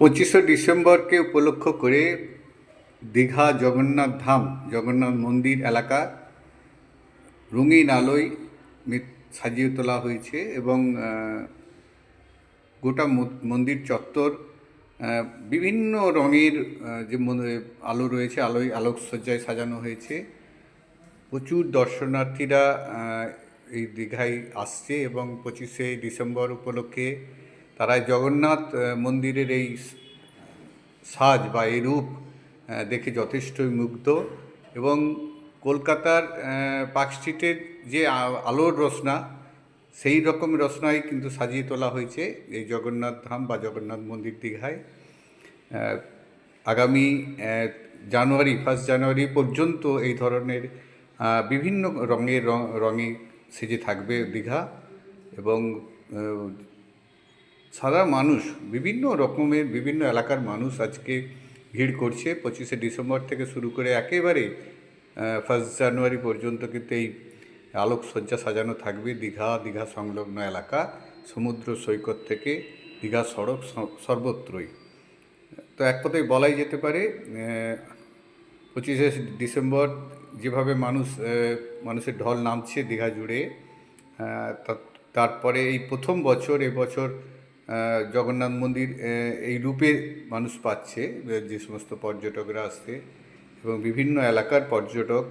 পঁচিশে ডিসেম্বরকে উপলক্ষ করে দীঘা জগন্নাথ ধাম, জগন্নাথ মন্দির এলাকা রঙিন আলোয় সাজিয়ে তোলা হয়েছে এবং গোটা মন্দির চত্বর বিভিন্ন রঙের যে আলো রয়েছে, আলোয় আলোকসজ্জায় সাজানো হয়েছে। প্রচুর দর্শনার্থীরা এই দীঘায় আসছে এবং পঁচিশে ডিসেম্বর উপলক্ষে তারা জগন্নাথ মন্দিরের এই সাজ বা এই রূপ দেখে যথেষ্টই মুগ্ধ এবং কলকাতার পার্ক স্ট্রিটের যে আলোর রচনা, সেই রকম রচনাই কিন্তু সাজিয়ে তোলা হয়েছে এই জগন্নাথ ধাম বা জগন্নাথ মন্দির দীঘায়। আগামী জানুয়ারি ফার্স্ট জানুয়ারি পর্যন্ত এই ধরনের বিভিন্ন রঙের রঙে সেজে থাকবে দীঘা এবং সারা মানুষ বিভিন্ন রকমের বিভিন্ন এলাকার মানুষ আজকে ভিড় করছে। পঁচিশে ডিসেম্বর থেকে শুরু করে একেবারে ফার্স্ট জানুয়ারি পর্যন্ত কিন্তু এই আলোকসজ্জা সাজানো থাকবে। দীঘা দীঘা সংলগ্ন এলাকা সমুদ্র সৈকত থেকে দীঘা সড়ক সর্বত্রই। তো এক কথায় বলাই যেতে পারে পঁচিশে ডিসেম্বর যেভাবে মানুষ মানুষের ঢল নামছে দীঘা জুড়ে তারপরে এই প্রথম বছর এবছর আহ, জগন্নাথ মন্দির এই রূপে মানুষ পাচ্ছে যে সমস্ত পর্যটকরা আসছে এবং বিভিন্ন এলাকার পর্যটক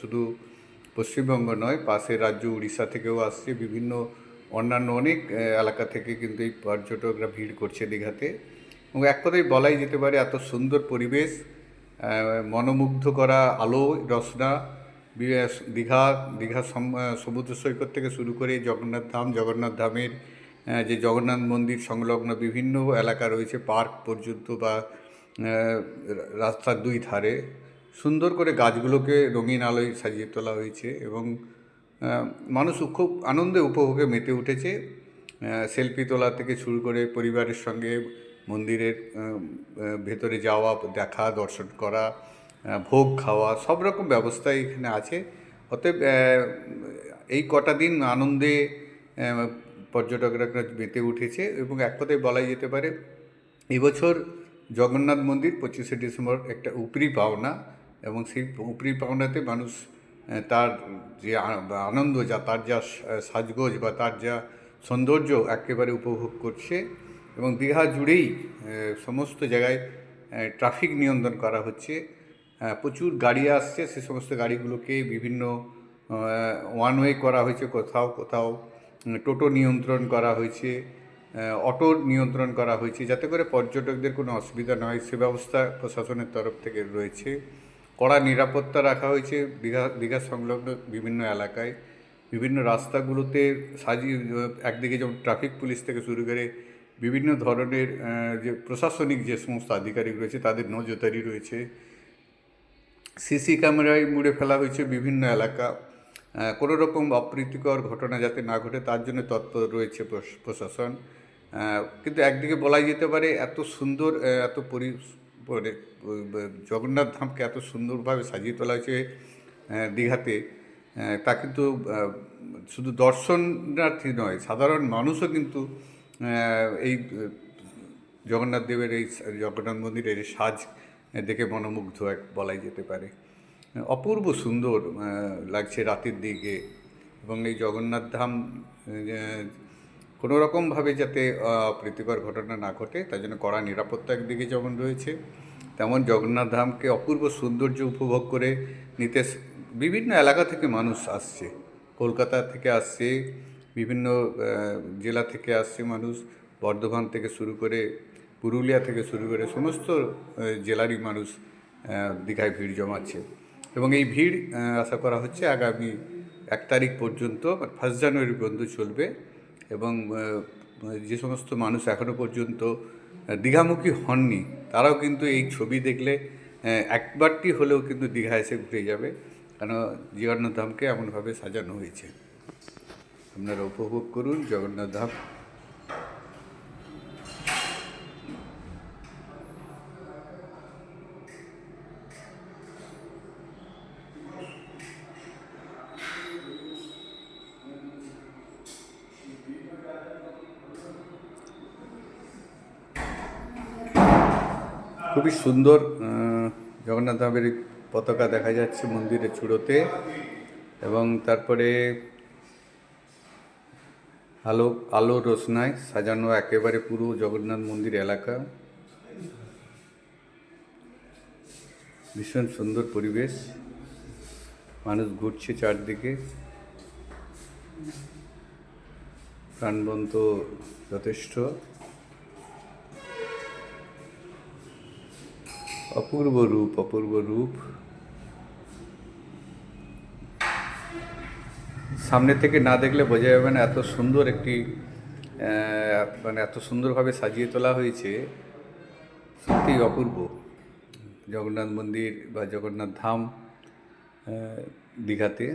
শুধু পশ্চিমবঙ্গ নয়, পাশের রাজ্য উড়িষ্যা থেকেও আসছে, বিভিন্ন অন্যান্য অনেক এলাকা থেকে কিন্তু এই পর্যটকরা ভিড় করছে দীঘাতে। এবং এক কথায় বলাই যেতে পারে, এত সুন্দর পরিবেশ মনোমুগ্ধ করা আলো রচনা বি- দীঘা দীঘা সম- সমুদ্র সৈকত থেকে শুরু করে জগন্নাথ ধাম, জগন্নাথ ধামের যে জগন্নাথ মন্দির সংলগ্ন বিভিন্ন এলাকা রয়েছে, পার্ক পর্যন্ত বা রাস্তার দুই ধারে। সুন্দর করে গাছগুলোকে রঙিন আলোয় সাজিয়ে তোলা হয়েছে এবং মানুষ খুব আনন্দে উপভোগে মেতে উঠেছে। সেলফি তোলা থেকে শুরু করে পরিবারের সঙ্গে মন্দিরের ভেতরে যাওয়া, দেখা, দর্শন করা ভোগ খাওয়া, সব রকম ব্যবস্থাই এখানে আছে। অতএব এই কটা দিন আনন্দে পর্যটকরা মেতে উঠেছে এবং এক কথায় বলাই যেতে পারে, এবছর জগন্নাথ মন্দির পঁচিশে ডিসেম্বর একটা উপরি পাওনা এবং সেই উপরি পাওনাতে মানুষ তার যে আনন্দ যা, তার যা সাজগোজ বা তার যা সৌন্দর্য একেবারে উপভোগ করছে এবং দীঘা জুড়েই সমস্ত জায়গায় ট্রাফিক নিয়ন্ত্রণ করা হচ্ছে। প্রচুর গাড়ি আসছে, সে সমস্ত গাড়িগুলোকে বিভিন্ন ওয়ান ওয়ে করা হয়েছে কোথাও কোথাও। টোটো নিয়ন্ত্রণ করা হয়েছে অটো নিয়ন্ত্রণ করা হয়েছে, যাতে করে পর্যটকদের কোনো অসুবিধা না হয়। সে ব্যবস্থা প্রশাসনের তরফ থেকে রয়েছে। কড়া নিরাপত্তা রাখা হয়েছে দীঘা দীঘা সংলগ্ন বিভিন্ন এলাকায়। বিভিন্ন রাস্তাগুলোতে সাজিয়ে, একদিকে যেমন ট্রাফিক পুলিশ থেকে শুরু করে বিভিন্ন ধরনের যে প্রশাসনিক যে সমস্ত আধিকারিক রয়েছে, তাদের নজরদারি রয়েছে। সিসি ক্যামেরায় মুড়ে ফেলা হয়েছে বিভিন্ন এলাকা। কোনো রকম অপ্রীতিকর ঘটনা যাতে না ঘটে তার জন্য তৎপর রয়েছে প্রশাসন। কিন্তু একদিকে বলাই যেতে পারে এত সুন্দর এত পরি মানে, জগন্নাথ ধামকে এত সুন্দরভাবে সাজিয়ে তোলা হয়েছে দীঘাতে তা কিন্তু শুধু দর্শনার্থী নয় সাধারণ মানুষও কিন্তু এই জগন্নাথ দেবের এই জগন্নাথ মন্দিরের সাজ দেখে মনোমুগ্ধ এক বলাই যেতে পারে। অপূর্ব সুন্দর লাগছে রাতের দিকে এবং এই জগন্নাথ ধাম কোনো রকমভাবে যাতে আহ, অপ্রীতিকর ঘটনা না ঘটে তার জন্য কড়া নিরাপত্তা একদিকে যেমন রয়েছে তেমন জগন্নাথ ধামকে অপূর্ব সৌন্দর্য উপভোগ করে নিতে বিভিন্ন এলাকা থেকে মানুষ আসছে কলকাতা থেকে আসছে বিভিন্ন জেলা থেকে আসছে মানুষ বর্ধমান থেকে শুরু করে পুরুলিয়া থেকে শুরু করে সমস্ত জেলারই মানুষ দীঘায় ভিড় জমাচ্ছে। এবং এই ভিড় আশা করা হচ্ছে আগামী এক তারিখ পর্যন্ত ফার্স্ট জানুয়ারি পর্যন্ত চলবে এবং যে সমস্ত মানুষ এখনও পর্যন্ত দীঘামুখী হননি, তারাও কিন্তু এই ছবি দেখলে একবারটি হলেও কিন্তু দীঘা এসে ঘুরে যাবে। কেন জগন্নাথ ধামকে এমনভাবে সাজানো হয়েছে। আপনারা উপভোগ করুন জগন্নাথ ধাম খুবই সুন্দর জগন্নাথ ধামের পতাকা দেখা যাচ্ছে মন্দিরের চূড়োতে এবং তারপরে আলো আলো রোশনায় সাজানো একেবারে পুরো জগন্নাথ মন্দির এলাকা। ভীষণ সুন্দর পরিবেশ। মানুষ ঘুরছে চারদিকে। প্রাণবন্ত যথেষ্ট। অপূর্ব রূপ অপূর্ব রূপ সামনে থেকে না দেখলে বোঝা যাবে না এত সুন্দর একটি মানে এত সুন্দরভাবে সাজিয়ে তোলা হয়েছে। সত্যিই অপূর্ব। জগন্নাথ মন্দির বা জগন্নাথ ধাম দীঘাতে।